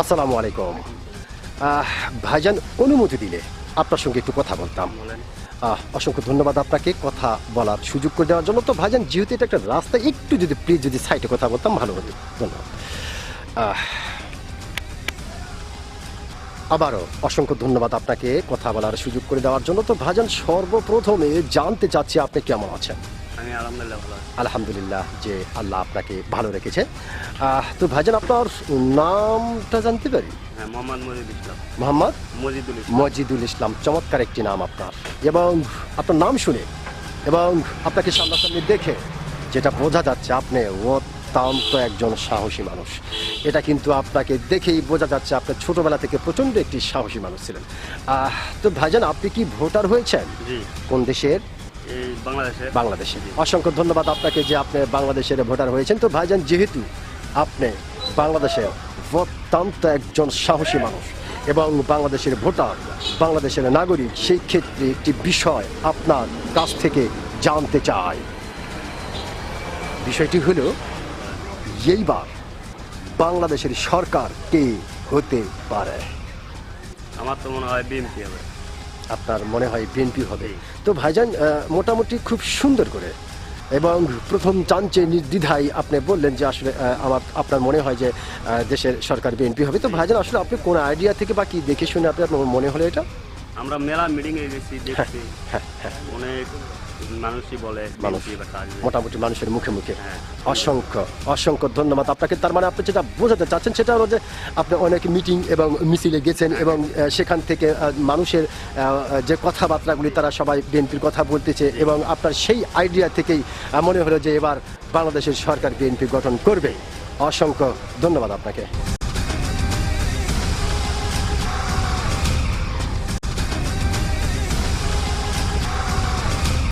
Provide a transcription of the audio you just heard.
আসসালামু আলাইকুম। ভাইজান, অনুমতি দিলে আপনার সঙ্গে একটু কথা বলতাম। অসংখ্য ধন্যবাদ আপনাকে কথা বলার সুযোগ করে দেওয়ার জন্য। তো ভাইজান, যেহেতু এটা একটা রাস্তা, একটু যদি প্লিজ যদি সাইডে কথা বলতাম, ভালো হতো। ধন্যবাদ। আবারও অসংখ্য ধন্যবাদ আপনাকে কথা বলার সুযোগ করে দেওয়ার জন্য। তো ভাইজান, সর্বপ্রথমে জানতে চাচ্ছি আপনি কেমন আছেন? আমি আলহামদুলিল্লাহ ভালো আলহামদুলিল্লাহ যে আল্লাহ আপনাকে ভালো রেখেছে। তো ভাইজান আপনার নামটা জানতে পারি? হ্যাঁ মোহাম্মদ মজিদ ইসলাম। মোহাম্মদ মজিদুল ইসলাম। মজিদুল ইসলাম চমৎকার একটি নাম আপনার। এবং আপনার নাম শুনে এবং আপনাকে সামনাসামনি দেখে যেটা বোঝা যাচ্ছে আপনি অত্যন্ত একজন সাহসী মানুষ। এটা কিন্তু আপনাকে দেখেই বোঝা যাচ্ছে আপনার ছোটবেলা থেকে প্রচণ্ড একটি সাহসী মানুষ ছিলেন। আহ, তো ভাইজান আপনি কি ভোটার হয়েছেন? কোন দেশের? বাংলাদেশে। বাংলাদেশে। অসংখ্য ধন্যবাদ আপনাকে যে আপনি বাংলাদেশের ভোটার হয়েছেন। তো ভাইজান যেহেতু আপনি বাংলাদেশের অত্যন্ত একজন সাহসী মানুষ এবং বাংলাদেশের ভোটার বাংলাদেশের নাগরিক সেই ক্ষেত্রে একটি বিষয় আপনার কাছ থেকে জানতে চায় বিষয়টি হলো এইবার বাংলাদেশের সরকার কে হতে পারে? আমার তো মনে হয় বিএমপি হবে। আপনার মনে হয় বিএনপি হবে। তো ভাইজান মোটামুটি খুব সুন্দর করে এবং প্রথম চাঞ্চে নির্দ্বিধায় আপনি বললেন যে আসলে আমার, আপনার মনে হয় যে দেশের সরকার বিএনপি হবে। তো ভাইজান, আসলে আপনি কোন আইডিয়া থেকে বা কি দেখে শুনে আপনি আপনার মনে হলো এটা? আমরা মেলা মিটিং এ গেছি দেখছি। হ্যাঁ হ্যাঁ অনেক মানুষই বলে মোটামুটি মানুষের মুখে মুখে। হ্যাঁ। অসংখ্য অসংখ্য ধন্যবাদ আপনাকে। তার মানে আপনি যেটা বোঝাতে চাচ্ছেন সেটা হলো যে আপনি অনেক মিটিং এবং মিছিলে গেছেন এবং সেখান থেকে মানুষের যে কথাবার্তাগুলি তারা সবাই বিএনপির কথা বলতেছে এবং আপনার সেই আইডিয়া থেকেই মনে হলো যে এবার বাংলাদেশের সরকার বিএনপি গঠন করবে। অসংখ্য ধন্যবাদ আপনাকে।